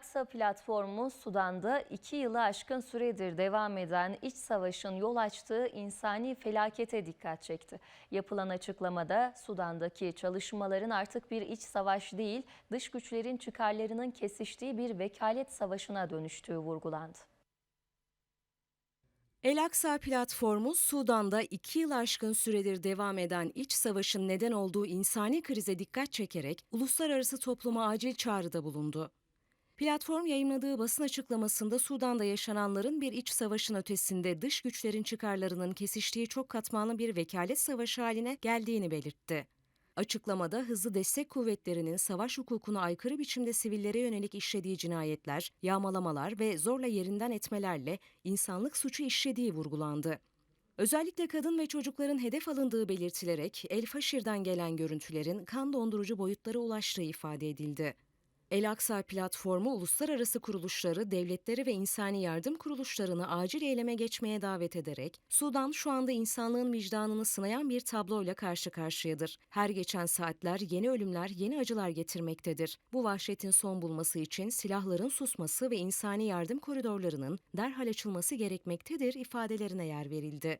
El-Aksa platformu Sudan'da iki yılı aşkın süredir devam eden iç savaşın yol açtığı insani felakete dikkat çekti. Yapılan açıklamada Sudan'daki çalışmaların artık bir iç savaş değil, dış güçlerin çıkarlarının kesiştiği bir vekalet savaşına dönüştüğü vurgulandı. El-Aksa platformu Sudan'da iki yıl aşkın süredir devam eden iç savaşın neden olduğu insani krize dikkat çekerek uluslararası topluma acil çağrıda bulundu. Platform yayınladığı basın açıklamasında Sudan'da yaşananların bir iç savaşın ötesinde dış güçlerin çıkarlarının kesiştiği çok katmanlı bir vekalet savaşı haline geldiğini belirtti. Açıklamada hızlı destek kuvvetlerinin savaş hukukuna aykırı biçimde sivillere yönelik işlediği cinayetler, yağmalamalar ve zorla yerinden etmelerle insanlık suçu işlediği vurgulandı. Özellikle kadın ve çocukların hedef alındığı belirtilerek El Faşir'den gelen görüntülerin kan dondurucu boyutlara ulaştığı ifade edildi. El Aksa platformu uluslararası kuruluşları, devletleri ve insani yardım kuruluşlarını acil eyleme geçmeye davet ederek, Sudan şu anda insanlığın vicdanını sınayan bir tabloyla karşı karşıyadır. Her geçen saatler yeni ölümler, yeni acılar getirmektedir. Bu vahşetin son bulması için silahların susması ve insani yardım koridorlarının derhal açılması gerekmektedir ifadelerine yer verildi.